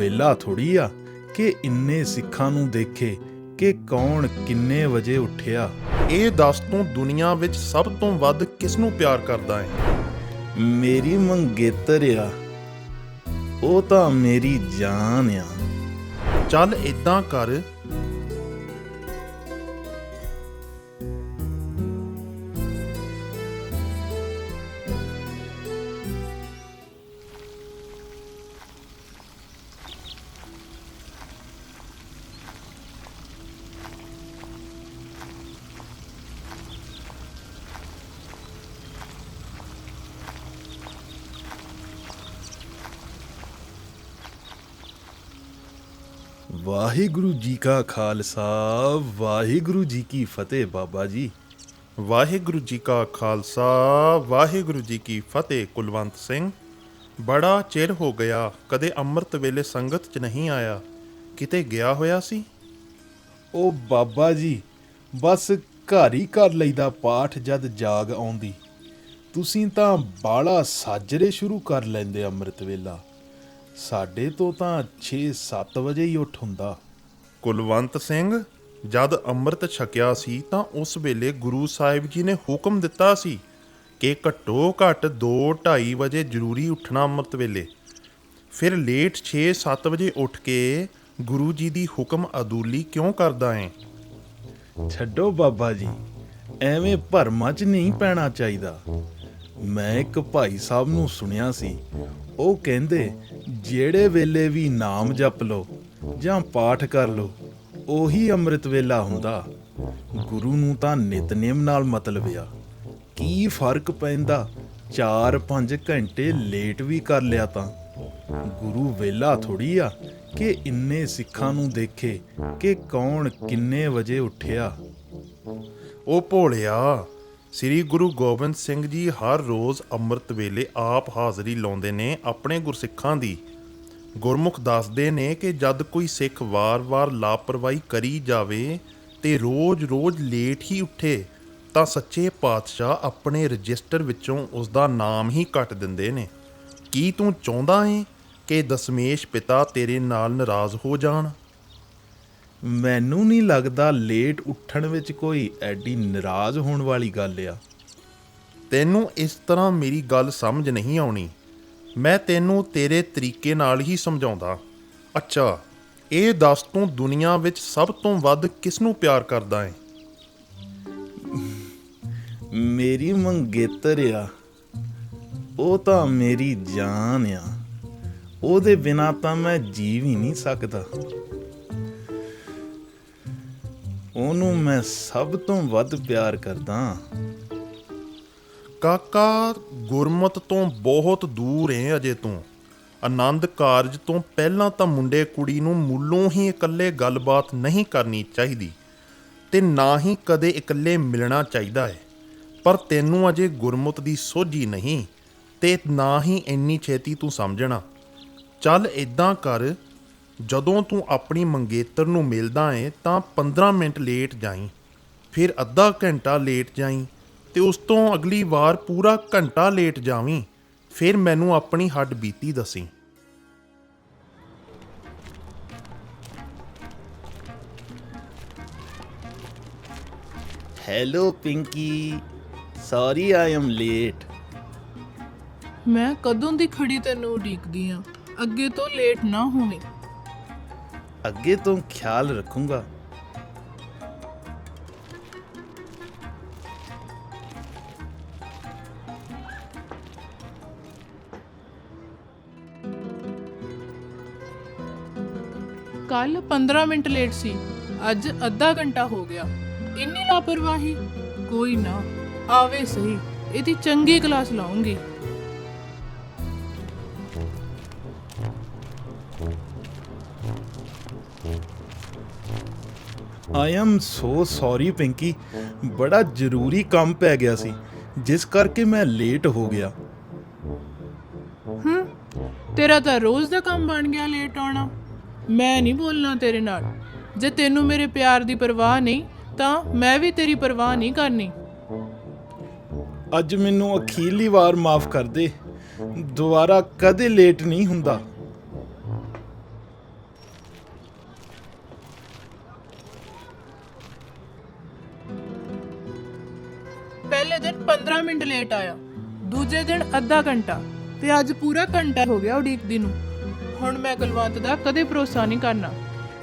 ਵੇਲਾ ਥੋੜੀ ਆ ਕਿ ਇੰਨੇ ਸਿੱਖਾਂ ਨੂੰ ਦੇਖੇ ਕਿ ਕੌਣ ਕਿੰਨੇ ਵਜੇ ਉੱਠਿਆ। ਇਹ ਦੱਸ ਤੂੰ ਦੁਨੀਆ ਵਿੱਚ ਸਭ ਤੋਂ ਵੱਧ ਕਿਸ ਨੂੰ ਪਿਆਰ ਕਰਦਾ ਹੈ ਮੇਰੀ ਮੰਗੇਤਰ ਆ। ਉਹ ਤਾਂ ਮੇਰੀ ਜਾਨ ਆ। ਚੱਲ ਇਦਾਂ ਕਰ ਵਾਹਿਗੁਰੂ ਜੀ ਕਾ ਖਾਲਸਾ ਵਾਹਿਗੁਰੂ ਜੀ ਕੀ ਫਤਿਹ ਬਾਬਾ ਜੀ। ਵਾਹਿਗੁਰੂ ਜੀ ਕਾ ਖਾਲਸਾ ਵਾਹਿਗੁਰੂ ਜੀ ਕੀ ਫਤਿਹ ਕੁਲਵੰਤ ਸਿੰਘ। ਬੜਾ ਚਿਰ ਹੋ ਗਿਆ ਕਦੇ ਅੰਮ੍ਰਿਤ ਵੇਲੇ ਸੰਗਤ 'ਚ ਨਹੀਂ ਆਇਆ। ਕਿਤੇ ਗਿਆ ਹੋਇਆ ਸੀ? ਉਹ ਬਾਬਾ ਜੀ ਬਸ ਘਰ ਹੀ ਕਰ ਲਈਦਾ ਪਾਠ ਜਦ ਜਾਗ ਆਉਂਦੀ। ਤੁਸੀਂ ਤਾਂ ਬਾਲਾ ਸਾਜਰੇ ਸ਼ੁਰੂ ਕਰ ਲੈਂਦੇ ਅੰਮ੍ਰਿਤ ਵੇਲਾ। ਸਾਡੇ ਤੋਂ ਤਾਂ 6-7 ਵਜੇ ਹੀ ਉੱਠ ਹੁੰਦਾ। ਕੁਲਵੰਤ ਸਿੰਘ ਜਦ ਅੰਮ੍ਰਿਤ ਛਕਿਆ ਸੀ ਤਾਂ ਉਸ ਵੇਲੇ ਗੁਰੂ ਸਾਹਿਬ ਜੀ ਨੇ ਹੁਕਮ ਦਿੱਤਾ ਸੀ ਕਿ ਘੱਟੋ ਘੱਟ 2:30 ਵਜੇ ਜ਼ਰੂਰੀ ਉੱਠਣਾ ਅੰਮ੍ਰਿਤ ਵੇਲੇ। ਫਿਰ ਲੇਟ 6-7 ਵਜੇ ਉੱਠ ਕੇ ਗੁਰੂ ਜੀ ਦੀ ਹੁਕਮ ਅਦੂਲੀ ਕਿਉਂ ਕਰਦਾ ਹੈ ਛੱਡੋ ਬਾਬਾ ਜੀ ਐਵੇਂ ਭਰਮਾਂ 'ਚ ਨਹੀਂ ਪੈਣਾ ਚਾਹੀਦਾ। ਮੈਂ ਇੱਕ ਭਾਈ ਸਾਹਿਬ ਨੂੰ ਸੁਣਿਆ ਸੀ ਉਹ ਕਹਿੰਦੇ, ਜਿਹੜੇ ਵੇਲੇ ਵੀ ਨਾਮ ਜਪ ਲਓ ਜਾਂ ਪਾਠ ਕਰ ਲਓ, ਉਹੀ ਅੰਮ੍ਰਿਤ ਵੇਲਾ ਹੁੰਦਾ। ਗੁਰੂ ਨੂੰ ਤਾਂ ਨਿਤਨੇਮ ਨਾਲ ਮਤਲਬ ਆ। ਕੀ ਫ਼ਰਕ ਪੈਂਦਾ? 4-5 ਘੰਟੇ ਲੇਟ ਵੀ ਕਰ ਲਿਆ ਤਾਂ। ਗੁਰੂ ਵੇਲਾ ਥੋੜੀ ਆ ਕਿ ਇੰਨੇ ਸਿੱਖਾਂ ਨੂੰ ਦੇਖੇ ਕਿ ਕੌਣ ਕਿੰਨੇ ਵਜੇ ਉੱਠਿਆ। ਉਹ ਭੋਲਿਆ ਸ੍ਰੀ ਗੁਰੂ ਗੋਬਿੰਦ ਸਿੰਘ ਜੀ ਹਰ ਰੋਜ਼ ਅੰਮ੍ਰਿਤ ਵੇਲੇ ਆਪ ਹਾਜ਼ਰੀ ਲਾਉਂਦੇ ਨੇ ਆਪਣੇ ਗੁਰਸਿੱਖਾਂ ਦੀ। ਗੁਰਮੁਖ ਦੱਸਦੇ ਨੇ ਕਿ ਜਦ ਕੋਈ ਸਿੱਖ ਵਾਰ-ਵਾਰ ਲਾਪਰਵਾਹੀ ਕਰੀ ਜਾਵੇ ਤੇ ਰੋਜ਼-ਰੋਜ਼ ਲੇਟ ਹੀ ਉੱਠੇ, ਤਾਂ ਸੱਚੇ ਪਾਤਸ਼ਾਹ ਆਪਣੇ ਰਜਿਸਟਰ ਵਿੱਚੋਂ ਉਸ ਦਾ ਨਾਮ ਹੀ ਕੱਟ ਦਿੰਦੇ ਨੇ। ਕੀ ਤੂੰ ਚਾਹੁੰਦਾ ਏ ਕਿ ਦਸਮੇਸ਼ ਪਿਤਾ ਤੇਰੇ ਨਾਲ ਨਾਰਾਜ਼ ਹੋ ਜਾਣ? ਮੈਨੂੰ ਨਹੀਂ ਲੱਗਦਾ ਲੇਟ ਉੱਠਣ ਵਿੱਚ ਕੋਈ ਐਡੀ ਨਾਰਾਜ਼ ਹੋਣ ਵਾਲੀ ਗੱਲ ਆ। ਤੈਨੂੰ ਇਸ ਤਰ੍ਹਾਂ ਮੇਰੀ ਗੱਲ ਸਮਝ ਨਹੀਂ ਆਉਣੀ। ਮੈਂ ਤੈਨੂੰ ਤੇਰੇ ਤਰੀਕੇ ਨਾਲ ਹੀ ਸਮਝਾਉਂਦਾ। ਅੱਛਾ ਇਹ ਦੱਸ ਤੂੰ ਦੁਨੀਆ ਵਿੱਚ ਸਭ ਤੋਂ ਵੱਧ ਕਿਸ ਨੂੰ ਪਿਆਰ ਕਰਦਾ ਹੈ? ਮੇਰੀ ਮੰਗੇਤਰ ਆ। ਉਹ ਤਾਂ ਮੇਰੀ ਜਾਨ ਆ। ਉਹਦੇ ਬਿਨਾ ਤਾਂ ਮੈਂ ਜੀ ਵੀ ਨਹੀਂ ਸਕਦਾ। ਉਹਨੂੰ ਮੈਂ ਸਭ ਤੋਂ ਵੱਧ ਪਿਆਰ ਕਰਦਾ ਕਾਕਾ, ਗੁਰਮਤ ਤੋਂ ਬਹੁਤ ਦੂਰ ਹੈ ਅਜੇ ਤੋਂ। ਆਨੰਦ ਕਾਰਜ ਤੋਂ ਪਹਿਲਾਂ ਤਾਂ ਮੁੰਡੇ ਕੁੜੀ ਨੂੰ ਮੁੱਲੋਂ ਹੀ ਇਕੱਲੇ ਗੱਲਬਾਤ ਨਹੀਂ ਕਰਨੀ ਚਾਹੀਦੀ ਤੇ ਨਾ ਹੀ ਕਦੇ ਇਕੱਲੇ ਮਿਲਣਾ ਚਾਹੀਦਾ ਹੈ ਪਰ ਤੈਨੂੰ ਅਜੇ ਗੁਰਮਤ ਦੀ ਸੋਝੀ ਨਹੀਂ ਤੇ ਨਾ ਹੀ ਇੰਨੀ ਛੇਤੀ ਤੂੰ ਸਮਝਣਾ। ਚੱਲ ਇਦਾਂ ਕਰ ਜਦੋਂ ਤੂੰ ਆਪਣੀ ਮੰਗੇਤਰ ਨੂੰ ਮਿਲਦਾ ਏ ਤਾਂ 15 ਮਿੰਟ ਲੇਟ ਜਾਈਂ ਫਿਰ ਅੱਧਾ ਘੰਟਾ ਲੇਟ ਜਾਈਂ ਤੇ ਉਸ ਤੋਂ ਅਗਲੀ ਵਾਰ ਪੂਰਾ ਘੰਟਾ ਲੇਟ ਜਾਵੀਂ ਫਿਰ ਮੈਨੂੰ ਆਪਣੀ ਹੱਡ ਬੀਤੀ ਦਸੀਂ। Hello Pinky sorry I am late. ਮੈਂ ਕਦੋਂ ਦੀ ਖੜੀ ਤੈਨੂੰ ਉਡੀਕਦੀ ਆ? ਅੱਗੇ ਤੋਂ ਲੇਟ ਨਾ ਹੋਵੀਂ। ਅੱਗੇ ਤੋਂ ਖਿਆਲ ਰੱਖੂੰਗਾ। ਕੱਲ 15 ਮਿੰਟ ਲੇਟ ਸੀ। ਅੱਜ ਅੱਧਾ ਘੰਟਾ ਹੋ ਗਿਆ। ਇੰਨੀ ਲਾਪਰਵਾਹੀ? ਕੋਈ ਨਾ, ਆਵੇ ਸਹੀ। ਇਹਦੀ ਚੰਗੀ class ਲਾਉਂਗੀ। I am so sorry Pinky ਬੜਾ ਜ਼ਰੂਰੀ ਕੰਮ ਪੈ ਗਿਆ ਸੀ ਜਿਸ ਕਰਕੇ ਮੈਂ ਲੇਟ ਹੋ ਗਿਆ ਹੂੰ ਤੇਰਾ ਤਾਂ ਰੋਜ਼ ਦਾ ਕੰਮ ਬਣ ਗਿਆ ਲੇਟ ਆਉਣਾ ਮੈਂ ਨਹੀਂ ਬੋਲਣਾ ਤੇਰੇ ਨਾਲ ਜੇ ਤੈਨੂੰ ਮੇਰੇ ਪਿਆਰ ਦੀ ਪਰਵਾਹ ਨਹੀਂ ਤਾਂ ਮੈਂ ਵੀ ਤੇਰੀ ਪਰਵਾਹ ਨਹੀਂ ਕਰਨੀ ਅੱਜ ਮੈਨੂੰ ਅਖੀਰਲੀ ਵਾਰ ਮਾਫ ਕਰ ਦੇ ਦੁਬਾਰਾ ਕਦੇ ਲੇਟ ਨਹੀਂ ਹੁੰਦਾ ਪਹਿਲੇ ਦਿਨ 15 ਮਿੰਟ ਲੇਟ ਆਇਆ, ਦੂਜੇ ਦਿਨ ਅੱਧਾ ਘੰਟਾ ਤੇ ਅੱਜ ਪੂਰਾ ਘੰਟਾ ਹੋ ਗਿਆ ਉਡੀਕਦੀ ਨੂੰ। ਹੁਣ ਮੈਂ ਕੁਲਵੰਤ ਦਾ ਕਦੇ ਭਰੋਸਾ ਨਹੀਂ ਕਰਨਾ।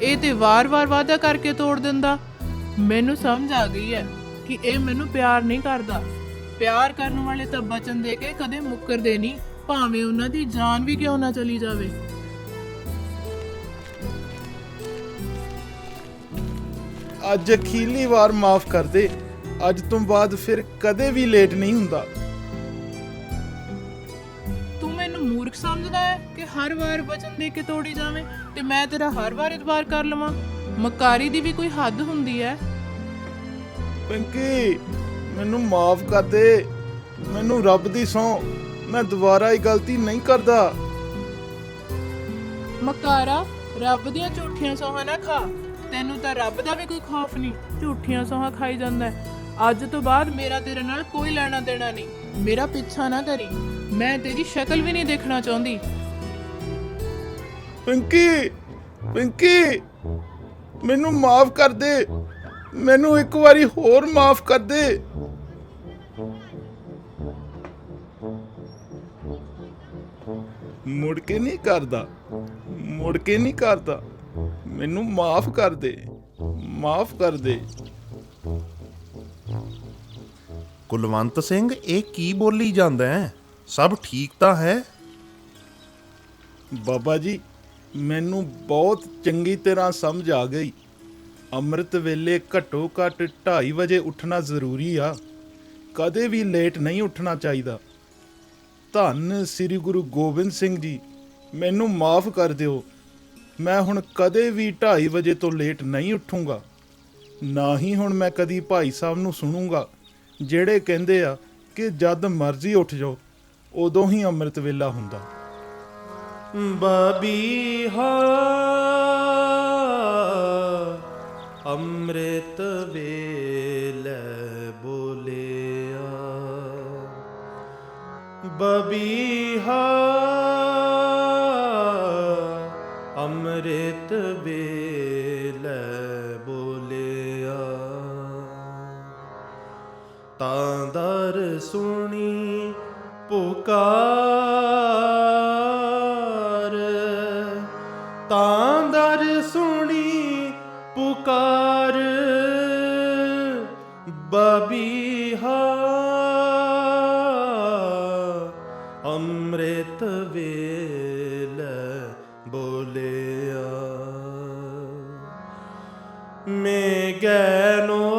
ਇਹ ਤੇ ਵਾਰ-ਵਾਰ ਵਾਅਦਾ ਕਰਕੇ ਤੋੜ ਦਿੰਦਾ। ਮੈਨੂੰ ਸਮਝ ਆ ਗਈ ਹੈ ਕਿ ਇਹ ਮੈਨੂੰ ਪਿਆਰ ਨਹੀਂ ਕਰਦਾ। ਪਿਆਰ ਕਰਨ ਵਾਲੇ ਤਾਂ ਬਚਨ ਦੇ ਕੇ ਕਦੇ ਮੁੱਕਰਦੇ ਨਹੀਂ, ਭਾਵੇਂ ਉਹਨਾਂ ਦੀ ਜਾਨ ਵੀ ਕਿਉਂ ਨਾ ਚਲੀ ਜਾਵੇ। ਅੱਜ ਅਖੀਲੀ ਵਾਰ ਮਾਫ ਕਰ ਦੇ। ਅੱਜ ਤੋਂ ਬਾਅਦ ਫਿਰ ਕਦੇ ਵੀ ਲੇਟ ਨਹੀਂ ਹੁੰਦਾ। ਤੂੰ ਮੈਨੂੰ ਮੂਰਖ ਸਮਝਦਾ ਹੈ ਕਿ ਹਰ ਵਾਰ ਵਚਨ ਦੇ ਕੇ ਤੋੜੀ ਜਾਵੇਂ ਤੇ ਮੈਂ ਤੇਰਾ ਹਰ ਵਾਰ ਇਤਬਾਰ ਕਰ ਲਵਾਂ? ਮਕਾਰੀ ਦੀ ਵੀ ਕੋਈ ਹੱਦ ਹੁੰਦੀ ਹੈ? ਪਿੰਕੀ ਮੈਨੂੰ ਮਾਫ ਕਰ ਦੇ। ਮੈਨੂੰ ਰੱਬ ਦੀ ਸੌ ਮੈਂ ਦੁਬਾਰਾ ਇਹ ਗਲਤੀ ਨਹੀਂ ਕਰਦਾ। ਮਕਾਰਾ ਰੱਬ ਦੀਆਂ ਝੂਠੀਆਂ ਸੋਹਾਂ ਨਾ ਖਾ। ਤੈਨੂੰ ਤਾਂ ਰੱਬ ਦਾ ਵੀ ਕੋਈ ਖੌਫ ਨਹੀਂ। ਝੂਠੀਆਂ ਸੋਹਾਂ ਖਾਈ ਜਾਂਦਾ ਹੈ। ਅੱਜ ਤੋਂ ਬਾਅਦ ਮੇਰਾ ਤੇਰੇ ਨਾਲ ਕੋਈ ਲੈਣਾ ਦੇਣਾ ਨਹੀਂ। ਮੇਰਾ ਪਿੱਛਾ ਨਾ ਕਰੀ। ਮੈਂ ਤੇਰੀ ਸ਼ਕਲ ਵੀ ਨਹੀਂ ਦੇਖਣਾ ਚਾਹੁੰਦੀ। ਪਿੰਕੀ ਪਿੰਕੀ, ਮੈਨੂੰ ਮਾਫ ਕਰ ਦੇ। ਮੈਨੂੰ ਇੱਕ ਵਾਰੀ ਹੋਰ ਮਾਫ ਕਰ ਦੇ। ਮੁੜ ਕੇ ਨਹੀਂ ਕਰਦਾ। ਮੁੜ ਕੇ ਨਹੀਂ ਕਰਦਾ। ਮੈਨੂੰ ਮਾਫ ਕਰ ਦੇ। ਮਾਫ ਕਰ ਦੇ। ਕੁਲਵੰਤ ਸਿੰਘ, ਇਹ ਕੀ ਬੋਲੀ ਜਾਂਦਾ ਹੈ? ਸਭ ਠੀਕ ਤਾਂ ਹੈ? ਬਾਬਾ ਜੀ, ਮੈਨੂੰ ਬਹੁਤ ਚੰਗੀ ਤਰ੍ਹਾਂ ਸਮਝ ਆ ਗਈ। ਅੰਮ੍ਰਿਤ ਵੇਲੇ ਘੱਟੋ ਘੱਟ 2:30 ਵਜੇ ਉੱਠਣਾ ਜ਼ਰੂਰੀ ਆ। ਕਦੇ ਵੀ ਲੇਟ ਨਹੀਂ ਉੱਠਣਾ ਚਾਹੀਦਾ। ਧੰਨ ਸ੍ਰੀ ਗੁਰੂ ਗੋਬਿੰਦ ਸਿੰਘ ਜੀ, ਮੈਨੂੰ ਮਾਫ ਕਰ ਦਿਓ। ਮੈਂ ਹੁਣ ਕਦੇ ਵੀ 2:30 ਵਜੇ ਤੋਂ ਲੇਟ ਨਹੀਂ ਉੱਠੂੰਗਾ। ਨਾ ਹੀ ਹੁਣ ਮੈਂ ਕਦੀ ਭਾਈ ਸਾਹਿਬ ਨੂੰ ਸੁਣੂੰਗਾ। ਜਿਹੜੇ ਕਹਿੰਦੇ ਆ ਕਿ ਜਦ ਮਰਜ਼ੀ ਉੱਠ ਜਾਓ, ਉਦੋਂ ਹੀ ਅੰਮ੍ਰਿਤ ਵੇਲਾ ਹੁੰਦਾ। ਬਬੀ ਬਬੀਹਾ ਅੰਮ੍ਰਿਤ ਵੇਲੇ ਬੋਲਿਆ। ਬਬੀਹਾ ਅੰਮ੍ਰਿਤ ਵੇ ਸੁਣੀ ਪੁਕਾਰ। ਤਾਂ ਦਰ ਸੁਣੀ ਪੁਕਾਰ। ਬਬੀਹਾ ਅੰਮ੍ਰਿਤ ਵੇਲ ਬੋਲਿਆ। ਮੈਂ ਗੈਨੋ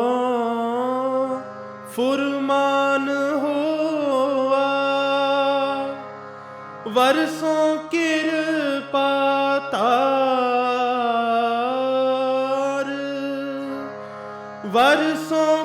ਫੁਰਮਾਨ ਵਰਸੋਂ ਕਿਰਪਾ ਤਾਰ। ਵਰਸੋਂ